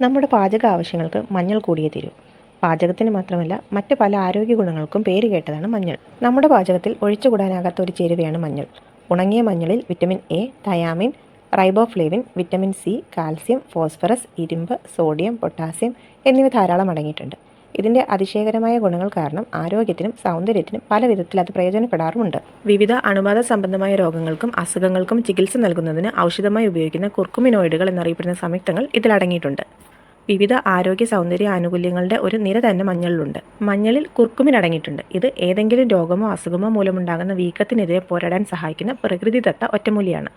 നമ്മുടെ പാചക ആവശ്യങ്ങൾക്ക് മഞ്ഞൾ കൂടിയേ തീരൂ. പാചകത്തിന് മാത്രമല്ല മറ്റ് പല ആരോഗ്യ ഗുണങ്ങൾക്കും പേര് കേട്ടതാണ് മഞ്ഞൾ. നമ്മുടെ പാചകത്തിൽ ഒഴിച്ചുകൂടാനാകാത്ത ഒരു ചേരുവയാണ് മഞ്ഞൾ. ഉണങ്ങിയ മഞ്ഞളിൽ vitamin A thiamine riboflavin vitamin C calcium phosphorus ഇരുമ്പ് സോഡിയം പൊട്ടാസ്യം എന്നിവ ധാരാളം അടങ്ങിയിട്ടുണ്ട്. ഇതിന്റെ അതിശയകരമായ ഗുണങ്ങൾ കാരണം ആരോഗ്യത്തിനും സൗന്ദര്യത്തിനും പല വിധത്തിൽ അത് പ്രയോജനപ്പെടാറുമുണ്ട്. വിവിധ അണുബാധ സംബന്ധമായ രോഗങ്ങൾക്കും അസുഖങ്ങൾക്കും ചികിത്സ നൽകുന്നതിന് ഔഷധമായി ഉപയോഗിക്കുന്ന കുർക്കുമിനോയിഡുകൾ എന്നറിയപ്പെടുന്ന സംയുക്തങ്ങൾ ഇതിലടങ്ങിയിട്ടുണ്ട് വിവിധ ആരോഗ്യ സൗന്ദര്യ ആനുകൂല്യങ്ങളുടെ ഒരു നിര തന്നെ മഞ്ഞളിലുണ്ട്. മഞ്ഞളിൽ കുർക്കുമിൻ അടങ്ങിയിട്ടുണ്ട്. ഇത് ഏതെങ്കിലും രോഗമോ അസുഖമോ മൂലമുണ്ടാകുന്ന വീക്കത്തിനെതിരെ പോരാടാൻ സഹായിക്കുന്ന പ്രകൃതിദത്ത ഒറ്റമൂലിയാണ്.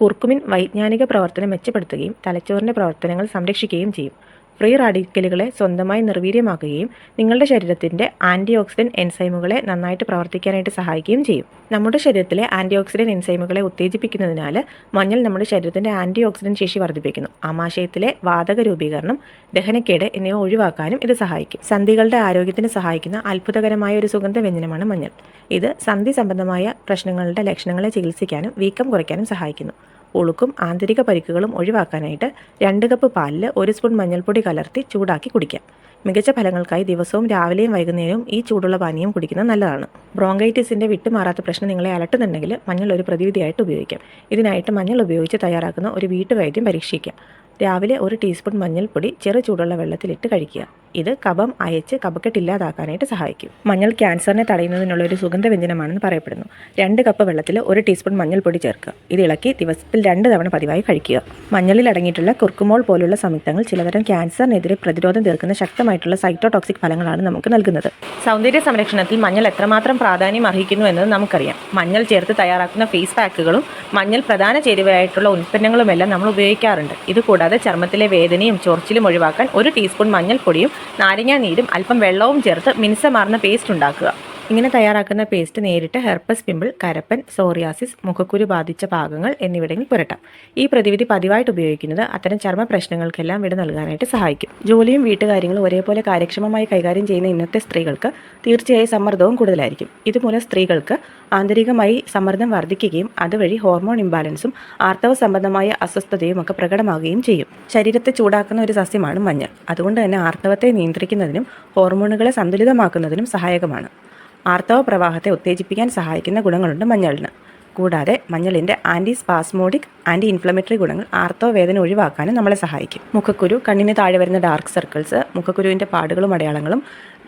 കുർക്കുമിൻ വൈജ്ഞാനിക പ്രവർത്തനം മെച്ചപ്പെടുത്തുകയും തലച്ചോറിന്റെ പ്രവർത്തനങ്ങൾ സംരക്ഷിക്കുകയും ചെയ്യും. ഫ്രീ റാഡിക്കലുകളെ സ്വന്തമായി നിർവീര്യമാക്കുകയും നിങ്ങളുടെ ശരീരത്തിന്റെ ആന്റി ഓക്സിഡന്റ് എൻസൈമുകളെ നന്നായിട്ട് പ്രവർത്തിക്കാനായിട്ട് സഹായിക്കുകയും ചെയ്യും. നമ്മുടെ ശരീരത്തിലെ ആന്റി ഓക്സിഡന്റ് എൻസൈമുകളെ ഉത്തേജിപ്പിക്കുന്നതിനാൽ മഞ്ഞൾ നമ്മുടെ ശരീരത്തിന്റെ ആന്റി ഓക്സിഡന്റ് ശേഷി വർദ്ധിപ്പിക്കുന്നു. ആമാശയത്തിലെ വാതക രൂപീകരണം ദഹനക്കേട് എന്നിവ ഒഴിവാക്കാനും ഇത് സഹായിക്കും. സന്ധികളുടെ ആരോഗ്യത്തിന് സഹായിക്കുന്ന അത്ഭുതകരമായ ഒരു സുഗന്ധ വ്യഞ്ജനമാണ് മഞ്ഞൾ. ഇത് സന്ധി സംബന്ധമായ പ്രശ്നങ്ങളുടെ ലക്ഷണങ്ങളെ ചികിത്സിക്കാനും വീക്കം കുറയ്ക്കാനും സഹായിക്കുന്നു. ഉളുക്കും ആന്തരിക പരിക്കുകളും ഒഴിവാക്കാനായിട്ട് രണ്ട് കപ്പ് പാലിൽ ഒരു സ്പൂൺ മഞ്ഞൾപ്പൊടി കലർത്തി ചൂടാക്കി കുടിക്കാം. മികച്ച ഫലങ്ങൾക്കായി ദിവസവും രാവിലെയും വൈകുന്നേരവും ഈ ചൂടുള്ള പാനീയം കുടിക്കുന്നത് നല്ലതാണ്. ബ്രോങ്കൈറ്റിസിന്റെ വിട്ടുമാറാത്ത പ്രശ്നം നിങ്ങളെ അലട്ടുന്നുണ്ടെങ്കിൽ മഞ്ഞൾ ഒരു പ്രതിവിധിയായിട്ട് ഉപയോഗിക്കാം. ഇതിനായിട്ട് മഞ്ഞൾ ഉപയോഗിച്ച് തയ്യാറാക്കുന്ന ഒരു വീട്ടുവൈദ്യം പരീക്ഷിക്കാം. രാവിലെ ഒരു ടീസ്പൂൺ മഞ്ഞൾപ്പൊടി ചെറു ചൂടുള്ള വെള്ളത്തിലിട്ട് കഴിക്കുക. ഇത് കഫം അയച്ച് കഫക്കെട്ട് ഇല്ലാതാക്കാനായിട്ട് സഹായിക്കും. മഞ്ഞൾ ക്യാൻസറിനെ തടയുന്നതിനുള്ള ഒരു സുഗന്ധ വ്യഞ്ജനമാണെന്ന് പറയപ്പെടുന്നു. രണ്ട് കപ്പ് വെള്ളത്തിൽ ഒരു ടീസ്പൂൺ മഞ്ഞൾപ്പൊടി ചേർക്കുക. ഇത് ഇളക്കി ദിവസത്തിൽ രണ്ട് തവണ പതിവായി കഴിക്കുക. മഞ്ഞളിൽ അടങ്ങിയിട്ടുള്ള കുർക്കുമോൾ പോലുള്ള സംയുക്തങ്ങൾ ചിലതരം ക്യാൻസറിനെതിരെ പ്രതിരോധം തീർക്കുന്ന ശക്തമായിട്ടുള്ള സൈറ്റോടോക്സിക് ഫലങ്ങളാണ് നമുക്ക് നൽകുന്നത്. സൗന്ദര്യ സംരക്ഷണത്തിൽ മഞ്ഞൾ എത്രമാത്രം പ്രാധാന്യം അർഹിക്കുന്നു എന്നത് നമുക്കറിയാം. മഞ്ഞൾ ചേർത്ത് തയ്യാറാക്കുന്ന ഫേസ് പാക്കുകളും മഞ്ഞൾ പ്രധാന ചേരുവയായിട്ടുള്ള ഉൽപ്പന്നങ്ങളുമെല്ലാം നമ്മൾ ഉപയോഗിക്കാറുണ്ട്. ഇതുകൂടാതെ ചർമ്മത്തിലെ വേദനയും ചൊറിച്ചിലും ഒഴിവാക്കാൻ ഒരു ടീസ്പൂൺ മഞ്ഞൾപ്പൊടിയും നാരങ്ങാ നീരും അല്പം വെള്ളവും ചേർത്ത് മിനുസമാർന്ന പേസ്റ്റ് ഉണ്ടാക്കുക. ഇങ്ങനെ തയ്യാറാക്കുന്ന പേസ്റ്റ് നേരിട്ട് ഹെർപ്പസ് പിമ്പിൾ കരപ്പൻ സോറിയാസിസ് മുഖക്കുരു ബാധിച്ച ഭാഗങ്ങൾ എന്നിവിടങ്ങളിൽ പുരട്ടാം. ഈ പ്രതിവിധി പതിവായിട്ട് ഉപയോഗിക്കുന്നത് അത്തരം ചർമ്മ പ്രശ്നങ്ങൾക്കെല്ലാം വിട നൽകാനായിട്ട് സഹായിക്കും. ജോലിയും വീട്ടുകാര്യങ്ങളും ഒരേപോലെ കാര്യക്ഷമമായി കൈകാര്യം ചെയ്യുന്ന ഇന്നത്തെ സ്ത്രീകൾക്ക് തീർച്ചയായും സമ്മർദ്ദവും കൂടുതലായിരിക്കും. ഇതുമൂലം സ്ത്രീകൾക്ക് ആന്തരികമായി സമ്മർദ്ദം വർദ്ധിക്കുകയും അതുവഴി ഹോർമോൺ ഇംബാലൻസും ആർത്തവ സംബന്ധമായ അസ്വസ്ഥതയും ഒക്കെ പ്രകടമാകുകയും ചെയ്യും. ശരീരത്തെ ചൂടാക്കുന്ന ഒരു സസ്യമാണ് മഞ്ഞൾ. അതുകൊണ്ട് തന്നെ ആർത്തവത്തെ നിയന്ത്രിക്കുന്നതിനും ഹോർമോണുകളെ സന്തുലിതമാക്കുന്നതിനും സഹായകമാണ്. ആർത്തവ പ്രവാഹത്തെ ഉത്തേജിപ്പിക്കാൻ സഹായിക്കുന്ന ഗുണങ്ങളുണ്ട് മഞ്ഞളിന്. കൂടാതെ മഞ്ഞളിന്റെ ആന്റി സ്പാസ്മോഡിക് ആന്റി ഇൻഫ്ലമേറ്ററി ഗുണങ്ങൾ ആർത്തവ വേദന ഒഴിവാക്കാനും നമ്മളെ സഹായിക്കും. മുഖക്കുരു കണ്ണിന് താഴെ വരുന്ന ഡാർക്ക് സർക്കിൾസ് മുഖക്കുരുവിന്റെ പാടുകളും അടയാളങ്ങളും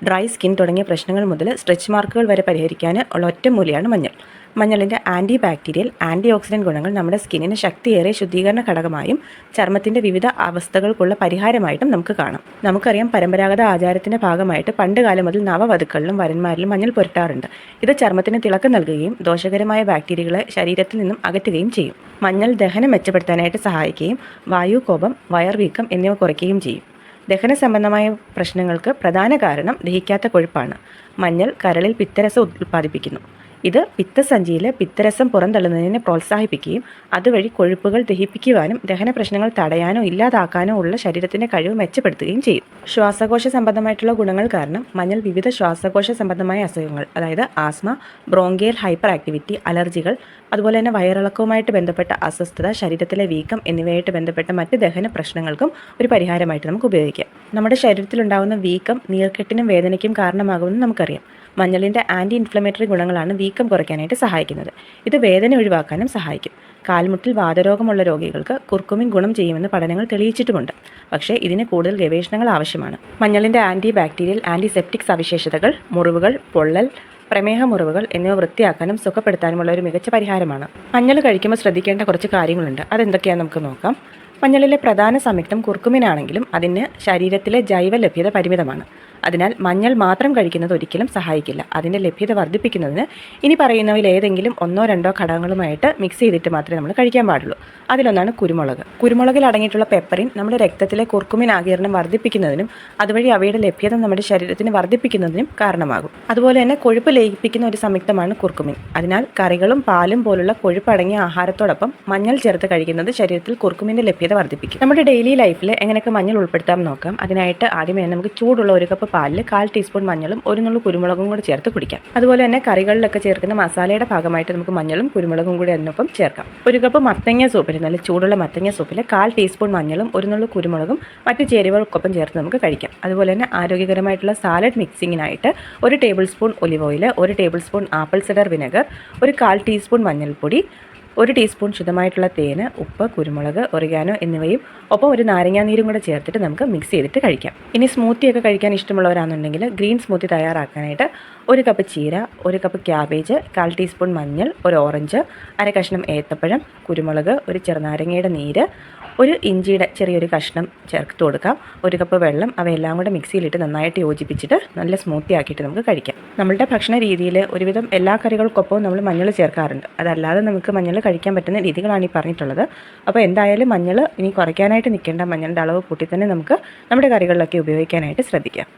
ഡ്രൈ സ്കിൻ തുടങ്ങിയ പ്രശ്നങ്ങൾ മുതൽ സ്ട്രെച്ച് മാർക്കുകൾ വരെ പരിഹരിക്കാൻ ഉള്ള ഒറ്റമൂലിയാണ് മഞ്ഞൾ. മഞ്ഞളിന്റെ ആന്റി ബാക്ടീരിയൽ ആന്റി ഓക്സിഡന്റ് ഗുണങ്ങൾ നമ്മുടെ സ്കിന്നിന് ശക്തിയേറെ ശുദ്ധീകരണ ഘടകമായും ചർമ്മത്തിന്റെ വിവിധ അവസ്ഥകൾക്കുള്ള പരിഹാരമായിട്ടും നമുക്ക് കാണാം. നമുക്കറിയാം പരമ്പരാഗത ആചാരത്തിന്റെ ഭാഗമായിട്ട് പണ്ട് കാലം മുതൽ നവവധുക്കളിലും വരന്മാരിലും മഞ്ഞൾ പുരട്ടാറുണ്ട്. ഇത് ചർമ്മത്തിന് തിളക്കം നൽകുകയും ദോഷകരമായ ബാക്ടീരിയകളെ ശരീരത്തിൽ നിന്നും അകറ്റുകയും ചെയ്യും. മഞ്ഞൾ ദഹനം മെച്ചപ്പെടുത്താനായിട്ട് സഹായിക്കുകയും വായു കോപം വയർവീക്കം എന്നിവ കുറയ്ക്കുകയും ചെയ്യും. ദഹന സംബന്ധമായ പ്രശ്നങ്ങൾക്ക് പ്രധാന കാരണം ദഹിക്കാത്ത കൊഴുപ്പാണ്. മഞ്ഞൾ കരളിൽ പിത്തരസം ഉത്പാദിപ്പിക്കുന്നു. ഇത് പിത്തസഞ്ചിയിൽ പിത്തരസം പുറന്തള്ളുന്നതിനെ പ്രോത്സാഹിപ്പിക്കുകയും അതുവഴി കൊഴുപ്പുകൾ ദഹിപ്പിക്കുവാനും ദഹന പ്രശ്നങ്ങൾ തടയാനോ ഇല്ലാതാക്കാനോ ഉള്ള ശരീരത്തിന്റെ കഴിവ് മെച്ചപ്പെടുത്തുകയും ചെയ്യും. ശ്വാസകോശ സംബന്ധമായിട്ടുള്ള ഗുണങ്ങൾ കാരണം മഞ്ഞൾ വിവിധ ശ്വാസകോശ സംബന്ധമായ അസുഖങ്ങൾ അതായത് ആസ്മ ബ്രോങ്കിയൽ ഹൈപ്പർ ആക്ടിവിറ്റി അലർജികൾ അതുപോലെ തന്നെ വയറിളക്കവുമായിട്ട് ബന്ധപ്പെട്ട അസ്വസ്ഥത ശരീരത്തിലെ വീക്കം എന്നിവയായിട്ട് ബന്ധപ്പെട്ട മറ്റ് ദഹന പ്രശ്നങ്ങൾക്കും ഒരു പരിഹാരമായിട്ട് നമുക്ക് ഉപയോഗിക്കാം. നമ്മുടെ ശരീരത്തിലുണ്ടാകുന്ന വീക്കം നീർക്കെട്ടിനും വേദനയ്ക്കും കാരണമാകുമെന്ന് നമുക്കറിയാം. മഞ്ഞളിന്റെ ആന്റി ഇൻഫ്ലമേറ്ററി ഗുണങ്ങളാണ് വീക്കം കുറയ്ക്കാനായിട്ട് സഹായിക്കുന്നത്. ഇത് വേദന ഒഴിവാക്കാനും സഹായിക്കും. കാൽമുട്ടിൽ വാതരോഗമുള്ള രോഗികൾക്ക് കുർക്കുമിൻ ഗുണം ചെയ്യുമെന്ന് പഠനങ്ങൾ തെളിയിച്ചിട്ടുമുണ്ട്. പക്ഷേ ഇതിന് കൂടുതൽ ഗവേഷണങ്ങൾ ആവശ്യമാണ്. മഞ്ഞളിന്റെ ആന്റി ബാക്ടീരിയൽ ആന്റിസെപ്റ്റിക് സവിശേഷതകൾ മുറിവുകൾ പൊള്ളൽ പ്രമേഹ മുറിവുകൾ എന്നിവ വൃത്തിയാക്കാനും സുഖപ്പെടുത്താനുമുള്ള ഒരു മികച്ച പരിഹാരമാണ്. മഞ്ഞൾ കഴിക്കുമ്പോൾ ശ്രദ്ധിക്കേണ്ട കുറച്ച് കാര്യങ്ങളുണ്ട്. അതെന്തൊക്കെയാണെന്ന് നമുക്ക് നോക്കാം. മഞ്ഞളിലെ പ്രധാന സംയുക്തം കുർക്കുമിനാണെങ്കിലും അതിന് ശരീരത്തിലെ ജൈവ ലഭ്യത പരിമിതമാണ്. അതിനാൽ മഞ്ഞൾ മാത്രം കഴിക്കുന്നത് ഒരിക്കലും സഹായിക്കില്ല. അതിന്റെ ലഭ്യത വർദ്ധിപ്പിക്കുന്നതിന് ഇനി പറയുന്നവയിൽ ഏതെങ്കിലും ഒന്നോ രണ്ടോ ഘടകങ്ങളുമായിട്ട് മിക്സ് ചെയ്തിട്ട് മാത്രമേ നമ്മൾ കഴിക്കാൻ പാടുള്ളൂ. അതിലൊന്നാണ് കുരുമുളക്. കുരുമുളകിൽ അടങ്ങിയിട്ടുള്ള പെപ്പറിൻ നമ്മുടെ രക്തത്തിലെ കുർക്കുമിൻ ആകിരണം വർദ്ധിപ്പിക്കുന്നതിനും അതുവഴി അവയുടെ ലഭ്യത നമ്മുടെ ശരീരത്തിന് വർദ്ധിപ്പിക്കുന്നതിനും കാരണമാകും. അതുപോലെ തന്നെ കൊഴുപ്പ് ലയിപ്പിക്കുന്ന ഒരു സംയുക്തമാണ് കുർക്കുമിൻ അതിനാൽ കറികളും പാലും പോലുള്ള കൊഴുപ്പ് അടങ്ങിയ ആഹാരത്തോടൊപ്പം മഞ്ഞൾ ചേർത്ത് കഴിക്കുന്നത് ശരീരത്തിൽ കുർക്കുമിന്റെ ലഭ്യത വർദ്ധിപ്പിക്കും. നമ്മുടെ ഡെയിലി ലൈഫിൽ എങ്ങനെയൊക്കെ മഞ്ഞൾ ഉൾപ്പെടുത്താൻ നോക്കാം. അതിനായിട്ട് ആദ്യമേ നമുക്ക് ചൂടുള്ള ഒരു കപ്പ് പാലിൽ കാൽ ടീസ്പൂൺ മഞ്ഞളും ഒരു നുള്ളു കുരുമുളകും കൂടി ചേർത്ത് കുടിക്കാം. അതുപോലെ തന്നെ കറികളിലൊക്കെ ചേർക്കുന്ന മസാലയുടെ ഭാഗമായിട്ട് നമുക്ക് മഞ്ഞളും കുരുമുളകും കൂടി അതിനൊപ്പം ചേർക്കാം. ഒരു കപ്പ് മത്തങ്ങ സൂപ്പിൽ നല്ല ചൂടുള്ള മത്തങ്ങ സൂപ്പിൽ കാൽ ടീസ്പൂൺ മഞ്ഞളും ഒരു നുള്ളു കുരുമുളകും മറ്റ് ചേരുവകൾക്കൊപ്പം ചേർത്ത് നമുക്ക് കഴിക്കാം. അതുപോലെ തന്നെ ആരോഗ്യകരമായിട്ടുള്ള സാലഡ് മിക്സിങ്ങിനായിട്ട് ഒരു ടേബിൾ സ്പൂൺ ഒലിവ് ഓയിൽ ഒരു table spoon apple cider vinegar ഒരു കാൽ ടീസ്പൂൺ മഞ്ഞൾപ്പൊടി ഒരു ടീസ്പൂൺ ശുദ്ധമായിട്ടുള്ള തേന് ഉപ്പ് കുരുമുളക് ഒറിഗാനോ എന്നിവയും ഒപ്പം ഒരു നാരങ്ങാനീരും കൂടെ ചേർത്തിട്ട് നമുക്ക് മിക്സ് ചെയ്തിട്ട് കഴിക്കാം. ഇനി സ്മൂത്തി ഒക്കെ കഴിക്കാൻ ഇഷ്ടമുള്ളവരാണെന്നുണ്ടെങ്കിൽ ഗ്രീൻ സ്മൂത്തി തയ്യാറാക്കാനായിട്ട് ഒരു കപ്പ് ചീര ഒരു കപ്പ് ക്യാബേജ് കാൽ ടീസ്പൂൺ മഞ്ഞൾ ഒരു ഓറഞ്ച് അര കഷ്ണം ഏത്തപ്പഴം കുരുമുളക് ഒരു ചെറുനാരങ്ങയുടെ നീര് ഒരു ഇഞ്ചിയുടെ ചെറിയൊരു കഷ്ണം ചേർത്ത് കൊടുക്കാം. ഒരു കപ്പ് വെള്ളം അവയെല്ലാം കൂടെ മിക്സിയിലിട്ട് നന്നായിട്ട് യോജിപ്പിച്ചിട്ട് നല്ല സ്മൂത്തി ആക്കിയിട്ട് നമുക്ക് കഴിക്കാം. നമ്മളുടെ ഭക്ഷണ രീതിയിൽ ഒരുവിധം എല്ലാ കറികൾക്കൊപ്പവും നമ്മൾ മഞ്ഞൾ ചേർക്കാറുണ്ട്. അതല്ലാതെ നമുക്ക് മഞ്ഞൾ കഴിക്കാൻ പറ്റുന്ന രീതികളാണ് ഈ പറഞ്ഞിട്ടുള്ളത്. അപ്പോൾ എന്തായാലും മഞ്ഞൾ ഇനി കുറയ്ക്കാനായിട്ട് നിൽക്കേണ്ട മഞ്ഞളുടെ അളവ് കൂട്ടി തന്നെ നമുക്ക് നമ്മുടെ കറികളിലൊക്കെ ഉപയോഗിക്കാനായിട്ട് ശ്രദ്ധിക്കാം.